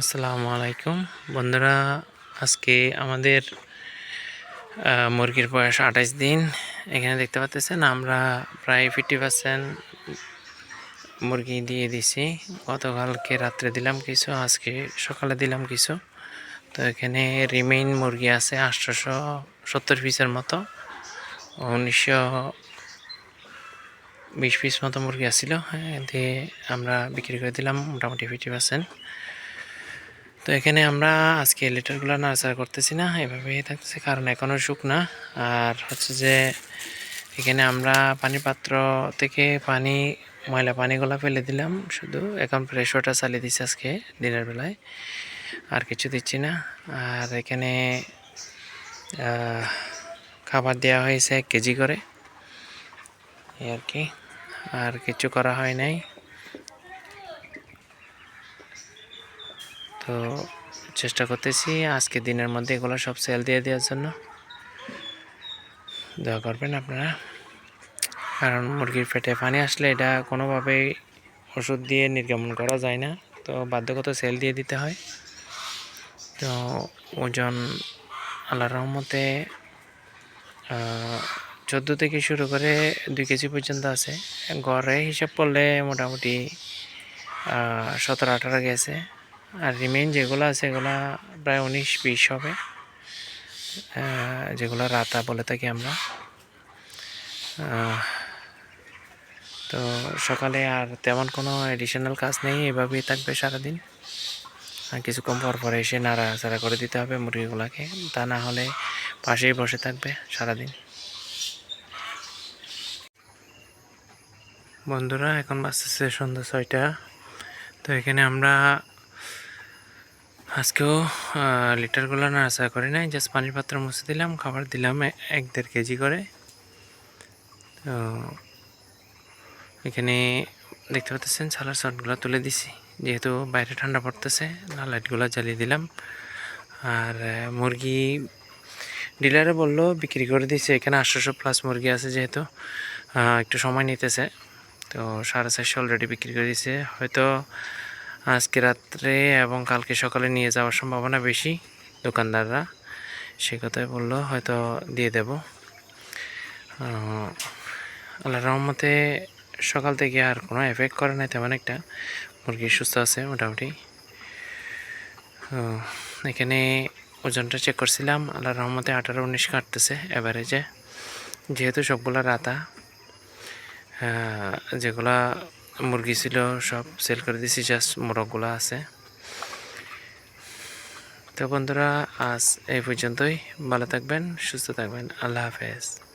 আসসালামু আলাইকুম। বন্ধুরা, আজকে আমাদের মুরগির বয়স আঠাশ দিন। এখানে দেখতে পাচ্ছেন আমরা প্রায় ফিফটি পার্সেন্ট মুরগি দিয়ে দিছি। গতকালকে রাত্রে দিলাম কিছু, আজকে সকালে দিলাম কিছু। তো এখানে রিমেইন মুরগি আছে আটশোশো সত্তর পিসের মতো। উনিশশো বিশ পিস মতো মুরগি আসছিল হ্যাঁ দিয়ে আমরা বিক্রি করে দিলাম মোটামুটি ফিফটি পার্সেন্ট তো এখানে আমরা আজকে লিটারগুলো নার্সার করতেছি না, এভাবেই থাকতেছে, কারণ এখনও শুকনা আর হচ্ছে যে এখানে আমরা পানি পাত্র থেকে পানি, ময়লা পানিগুলো ফেলে দিলাম, শুধু এখন ফ্রেশ ওয়াটার চালিয়ে দিচ্ছি আজকে দিনের বেলায়, আর কিছু দিচ্ছি না। আর এখানে খাবার দেওয়া হয়েছে এক কেজি করে, এই আর কি। আর কিছু করা হয় নাই। তো চেষ্টা করতেছি আজকে দিনের মধ্যে এগুলো সব সেল দিয়ে দেওয়ার জন্য। দোয়া করবেন আপনারা। কারণ মুরগির পেটে পানি আসলে এটা কোনোভাবেই ওষুধ দিয়ে নির্গমন করা যায় না। তো বাধ্যগত সেল দিয়ে দিতে হয়। তো ওজন আল্লাহ রহমতে চোদ্দ থেকে শুরু করে দুই কেজি পর্যন্ত আছে। গড়ে হিসাব করলে মোটামুটি সতেরো আঠারো গেছে। আর রিমেইন যেগুলো আছে, এগুলো প্রায় উনিশ বিশ হবে। যেগুলো রাতা বলে থাকি আমরা। তো সকালে আর তেমন কোনো এডিশনাল কাজ নেই, এভাবেই থাকবে সারাদিন। আর কিছুক্ষণ পর পরে এসে নাড়াচাড়া করে দিতে হবে মুরগিগুলোকে। তা না হলে পাশেই বসে থাকবে সারাদিন। বন্ধুরা, এখন বাজতেছে সন্ধ্যা ছয়টা। তো এখানে আমরা আজকেও লিটারগুলো নাড়াচাড়া করি নাই জাস্ট পানির পাত্র মুছে দিলাম, খাবার দিলাম এক দেড় কেজি করে। তো এখানে দেখতে পাচ্ছেন ছালার শটগুলো তুলে দিছি, যেহেতু বাইরে ঠান্ডা পড়তেছে, না লাইটগুলো জ্বালিয়ে দিলাম। আর মুরগি ডিলারে বলল বিক্রি করে দিছে এখানে আটশোশো প্লাস মুরগি আছে যেহেতু একটু সময় নিতেছে। তো সাড়ে চারশো অলরেডি বিক্রি করে দিছে হয়তো আজকে রাত্রে এবং কালকে সকালে নিয়ে যাওয়ার সম্ভাবনা বেশি, দোকানদাররা। সে কথাই বলল, হয়তো দিয়ে দেব। আল্লাহ রহমতে সকাল থেকে আর কোনো এফেক্ট করে নাই তেমন একটা। মুরগি সুস্থ আছে মোটামুটি। এখানে ওজনটা চেক করছিলাম আল্লাহ রহমতে আঠারো উনিশ কাটতেছে অ্যাভারেজে যেহেতু সবগুলা রাতা যেগুলা মুরগি ছিল, সব সেল করে দিয়েছি জাস্ট মোরগগুলো আছে। তো বন্ধুরা, আজ এই পর্যন্তই। ভালো থাকবেন, সুস্থ থাকবেন। আল্লাহ হাফেজ।